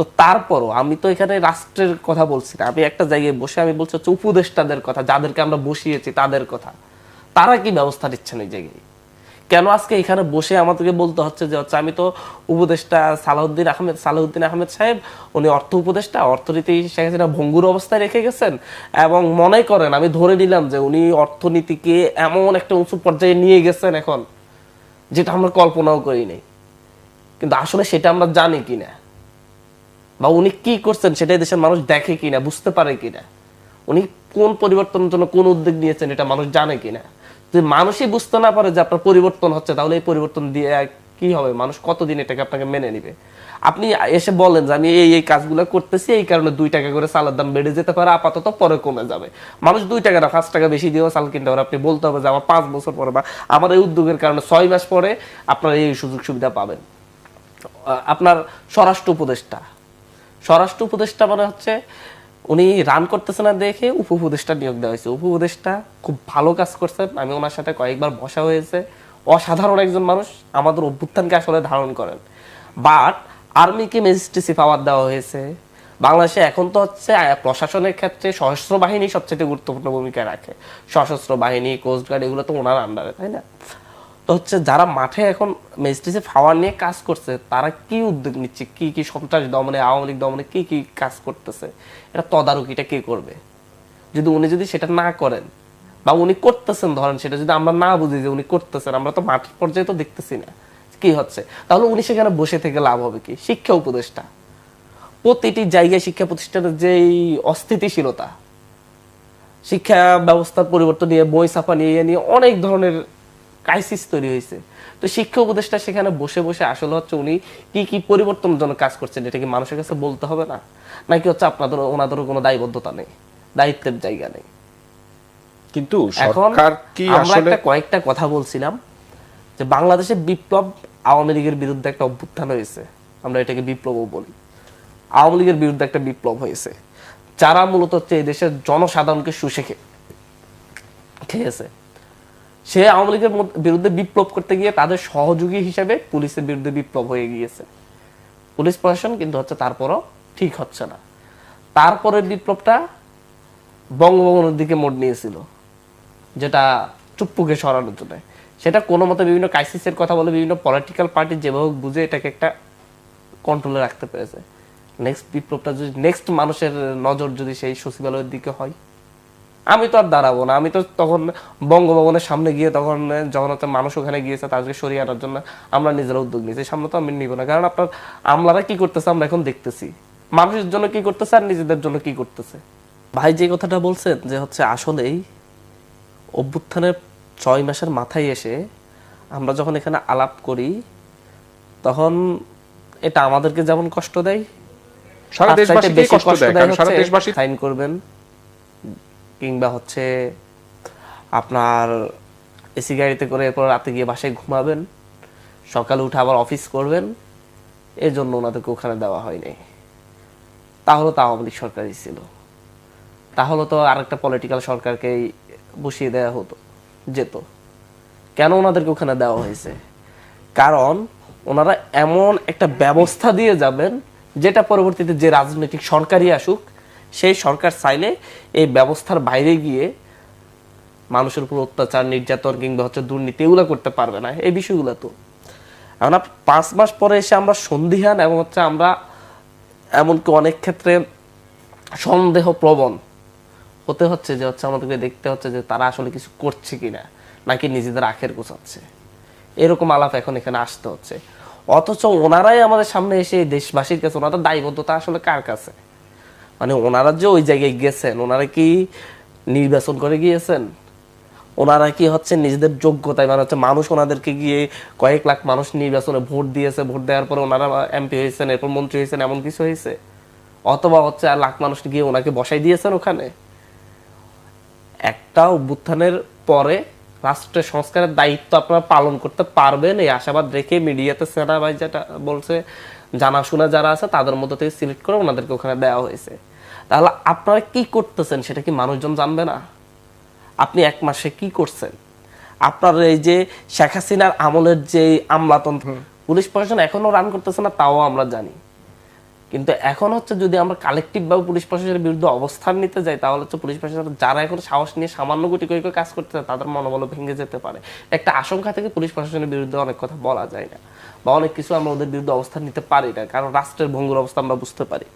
তো তারপরও আমি তো এখানে রাষ্ট্রের কথা বলছি না। আমি একটা জায়গায় বসে আমি বলছি হচ্ছে উপদেষ্টাদের কথা, যাদেরকে আমরা বসিয়েছি তাদের কথা। তারা কি ব্যবস্থা নিচ্ছেন এই জায়গায়? কেন আজকে এখানে বসে আমাদেরকে বলতে হচ্ছে যে হচ্ছে আমি তো উপদেষ্টা সালাউদ্দিন আহমেদ সালাউদ্দিন আহমেদ সাহেব, উনি অর্থ উপদেষ্টা, অর্থনীতি শেখ হাসিনা ভঙ্গুর অবস্থায় রেখে গেছেন এবং মনে করেন, আমি ধরে নিলাম যে উনি অর্থনীতিকে এমন একটা উঁচু পর্যায়ে নিয়ে গেছেন এখন, যেটা আমরা কল্পনাও করি কিন্তু আসলে সেটা আমরা জানি কিনা? বা উনি কি করছেন সেটাই দেশের মানুষ দেখে কিনা, বুঝতে পারে কিনা। উনি কোন পরিবর্তনের জন্য কোন উদ্যোগ নিয়েছেন এটা মানুষ জানে কিনা। যদি মানুষই বুঝতে না পারে যে আপনার পরিবর্তন হচ্ছে, তাহলে এই পরিবর্তন দিয়ে কি হবে? মানুষ কতদিন এটাকে আপনাকে মেনে নিবে? আপনি এসে বলেন যে, আমি এই এই কাজগুলো করতেছি, এই কারণে দুই টাকা করে চালের দাম বেড়ে যেতে পারে, আপাতত পরে কমে যাবে। মানুষ দুই টাকা না, পাঁচ টাকা বেশি দিয়েও চাল কিনতে পারে। আপনি বলতে হবে যে, আমার পাঁচ বছর পরে বা আমার এই উদ্যোগের কারণে ছয় মাস পরে আপনার এই সুযোগ সুবিধা পাবেন। আপনার স্বরাষ্ট্র উপদেষ্টা স্বরাষ্ট্র উপদেষ্টা মানে হচ্ছে উনি রান করতেছে না দেখে উপ উপদেষ্টা নিয়োগ দেওয়া হয়েছে। উপ উপদেষ্টা খুব ভালো কাজ করছেন। আমি ওনার সাথে কয়েকবার বসা হয়েছে। অসাধারণ একজন মানুষ। আমাদের অভ্যুত্থানকে আসলে ধারণ করেন। বাট আর্মিকে ম্যাজিস্ট্রেসি পাওয়ার দেওয়া হয়েছে। বাংলাদেশে এখন তো হচ্ছে প্রশাসনের ক্ষেত্রে সশস্ত্র বাহিনী সবচেয়ে গুরুত্বপূর্ণ ভূমিকা রাখে। সশস্ত্র বাহিনী কোস্টগার্ড এগুলো তো ওনার আন্ডারে তাই না? হচ্ছে যারা মাঠে এখন ম্যাজিস্ট্রেসি পাওয়ার নিয়ে কাজ করছে, তারা কি উদ্যোগ নিচ্ছে? কি কি সন্ত্রাস দমনে, আওয়ামী লীগ দমনে কি কি কাজ করতেছে? এটা তদারকিটা কে করবে? যদি উনি যদি সেটা না করেন বা উনি করতেছেন, ধরেন সেটা যদি আমরা না বুঝি যে উনি করতেছেন, আমরা তো মাঠের পর্যায়ে তো দেখতেছি না, কি হচ্ছে? তাহলে উনি সেখানে বসে থেকে লাভ হবে কি? শিক্ষা উপদেষ্টা। প্রতিটি জায়গায় শিক্ষা প্রতিষ্ঠানের যেই অস্থিতিশীলতা, শিক্ষা ব্যবস্থার পরিবর্তন নিয়ে, বই ছাপা নিয়ে নিয়ে অনেক ধরনের ক্রাইসিস তৈরি হয়েছে। তো শিক্ষা উপদেষ্টা সেখানে বসে বসে আসলে হচ্ছে উনি কি কি পরিবর্তনের জন্য কাজ করছেন এটা কি মানুষের কাছে বলতে হবে না? নাকি হচ্ছে আপনাদের ওনাদেরও কোনো দায়বদ্ধতা নেই দায়িত্বের জায়গা নেই? কিন্তু এখন সরকার কি আমরা একটা কয়েকটা কথা বলছিলাম যে বাংলাদেশে বিপ্লব আওয়ামী লীগের বিরুদ্ধে একটা অভ্যুত্থান হয়েছে। আমরা এটাকে বিপ্লবও বলি। আওয়ামী লীগের বিরুদ্ধে একটা বিপ্লব হয়েছে। যারা মূলত হচ্ছে এই দেশের জনসাধারণকে শুষে খে- খেয়েছে। সে আওয়ামী লীগের বিরুদ্ধে বিপ্লব করতে গিয়ে তাদের সহযোগী হিসেবে পুলিশের বিরুদ্ধে বিপ্লব হয়ে গিয়েছে। পুলিশ প্রশাসন কিন্তু হচ্ছে তারপরও ঠিক হচ্ছে না। তারপরের বিপ্লবটা বঙ্গভবনের দিকে মোড় নিয়েছিল, যেটা চুপ্পুকে সরানোর জন্য। সেটা কোনো মতে বিভিন্ন ক্রাইসিসের কথা বলে বিভিন্ন পলিটিক্যাল পার্টি যেভাবে বুঝে এটাকে একটা কন্ট্রোলে রাখতে পেরেছে। নেক্সট বিপ্লবটা যদি নেক্সট মানুষের নজর যদি সেই সচিবালয়ের দিকে হয় আমি তো আর দাঁড়াবো না। আমি তো তখন বঙ্গভবনের সামনে গিয়ে তখন যখন হচ্ছে মানুষ ওখানে গিয়েছে তাদেরকে সরিয়ে আনার জন্য আমরা নিজেরা উদ্যোগ নিয়েছি। সামনে তো আমি নিব না কারণ আপনার আমলারা কি করতেছে আমরা এখন দেখতেছি। মানুষের জন্য কি করতেছে আর নিজেদের জন্য কি করতেছে? ভাই যে কথাটা বলছেন যে হচ্ছে আসলেই অভ্যুত্থানের ছয় মাসের মাথায় এসে আমরা যখন এখানে আলাপ করি তখন এটা আমাদেরকে যেমন কষ্ট দেয় সারা দেশবাসীকে কষ্ট দেয় কারণ সারা দেশবাসী সাইন করবেন। কিংবা হচ্ছে আপনার এসি গাড়িতে করে এরপর রাতে গিয়ে বাসায় ঘুমাবেন, সকালে উঠে আবার অফিস করবেন এই জন্য ওনাদেরকে ওখানে দেওয়া হয়নি। তাহলে তো আওয়ামী লীগ সরকারই ছিল। তাহলে তো আরেকটা পলিটিক্যাল সরকারকেই বসিয়ে দেওয়া হতো, যেত। কেন ওনাদেরকে ওখানে দেওয়া হয়েছে? কারণ ওনারা এমন একটা ব্যবস্থা দিয়ে যাবেন, যেটা পরবর্তীতে যে রাজনৈতিক সরকারই আসুক সেই সরকার চাইলে এই ব্যবস্থার বাইরে গিয়ে মানুষের উপর অত্যাচার, নির্যাতন কিংবা হচ্ছে দুর্নীতি এগুলো করতে পারবে না। এই বিষয়গুলো তো। এখন পাঁচ মাস পরে এসে আমরা সন্দিহান এবং হচ্ছে আমরা এমনকি অনেক ক্ষেত্রে সন্দেহ প্রবণ। হতে হচ্ছে যে হচ্ছে আমাদেরকে দেখতে হচ্ছে যে তারা আসলে কিছু করছে কিনা, নাকি নিজেদের আখের গোছাচ্ছে। এরকম আলাপ এখন এখানে আসতে হচ্ছে। অথচ ওনারাই আমাদের সামনে এসে দেশবাসীর কাছে ওনাদের দায়বদ্ধতা আসলে কার কাছে? মানে ওনারা যে ওই জায়গায় গেছেন, ওনারা কি নির্বাচন করে গিয়েছেন? ওনারা কি হচ্ছে নিজেদের যোগ্যতায় মানে হচ্ছে মানুষ ওনাদেরকে গিয়ে কয়েক লাখ মানুষ নির্বাচনে ভোট দিয়েছে, ভোট দেওয়ার পরে ওনারা এমপি হয়েছেন, এরপর মন্ত্রী হয়েছেন, এমন কিছু হয়েছে? অথবা হচ্ছে আর লাখ মানুষ গিয়ে ওনাকে বসাই দিয়েছেন ওখানে? একটা অভ্যুত্থানের পরে রাষ্ট্রের সংস্কারের দায়িত্ব আপনারা পালন করতে পারবেন, এই আশাবাদ রেখে মিডিয়াতে সেনা ভাই যেটা বলছে, জানাশোনা যারা আছে তাদের মধ্যে থেকে সিলেক্ট করে ওনাদেরকে ওখানে দেওয়া হয়েছে। তাহলে আপনারা কি করতেছেন? সেটা কি মানুষজন জানবে না? আপনি এক মাসে কি করছেন? আপনার এই যে শেখ হাসিনার আমলের যে আমলাতন্ত্র পুলিশ প্রশাসন এখনও রান করতেছে না তাও আমরা জানি। কিন্তু এখন হচ্ছে যদি আমরা কালেকটিভ ভাবে পুলিশ প্রশাসনের বিরুদ্ধে অবস্থান নিতে যাই তাহলে হচ্ছে পুলিশ প্রশাসন যারা এখন সাহস নিয়ে সামান্য গুটি করে কাজ করতে চায় তাদের মনোবল ভেঙে যেতে পারে। একটা আশঙ্কা থেকে পুলিশ প্রশাসনের বিরুদ্ধে অনেক কথা বলা যায় না। বা অনেক কিছু আমরা ওদের বিরুদ্ধে অবস্থান নিতে পারি না কারণ রাষ্ট্রের ভঙ্গুর অবস্থা আমরা বুঝতে পারি।